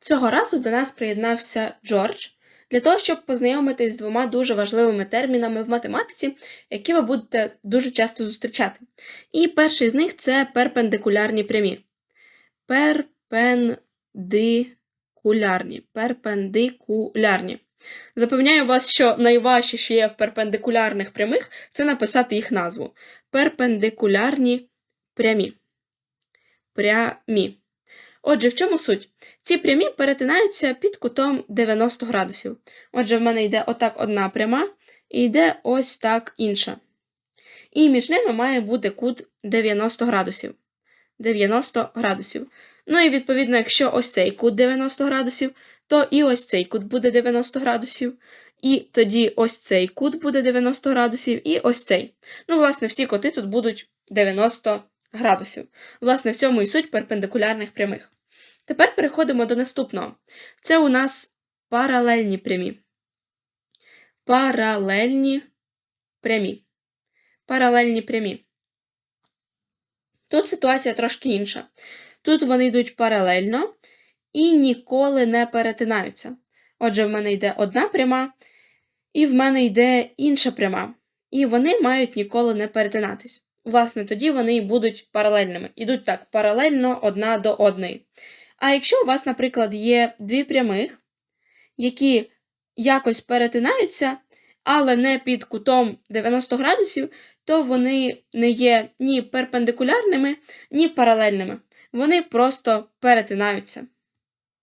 Цього разу до нас приєднався Джордж для того, щоб познайомитись з двома дуже важливими термінами в математиці, які ви будете дуже часто зустрічати. І перший з них це перпендикулярні прямі. Перпендикулярні. Перпендикулярні. Запевняю вас, що найважче, що є в перпендикулярних прямих, це написати їх назву. Перпендикулярні прямі. Прямі. Отже, в чому суть? Ці прямі перетинаються під кутом 90 градусів. Отже, в мене йде отак одна пряма і йде ось так інша. І між ними має бути кут 90 градусів. 90 градусів. Ну і відповідно, якщо ось цей кут 90 градусів, то і ось цей кут буде 90 градусів. І тоді ось цей кут буде 90 градусів, і ось цей. Ну, власне, всі коти тут будуть 90 градусів. Власне, в цьому і суть перпендикулярних прямих. Тепер переходимо до наступного. Це у нас паралельні прямі. Паралельні прямі. Паралельні прямі. Тут ситуація трошки інша. Тут вони йдуть паралельно і ніколи не перетинаються. Отже, в мене йде одна пряма, і в мене йде інша пряма. І вони мають ніколи не перетинатись. Власне, тоді вони будуть паралельними. Ідуть так, паралельно одна до одної. А якщо у вас, наприклад, є дві прямих, які якось перетинаються, але не під кутом 90 градусів, то вони не є ні перпендикулярними, ні паралельними. Вони просто перетинаються.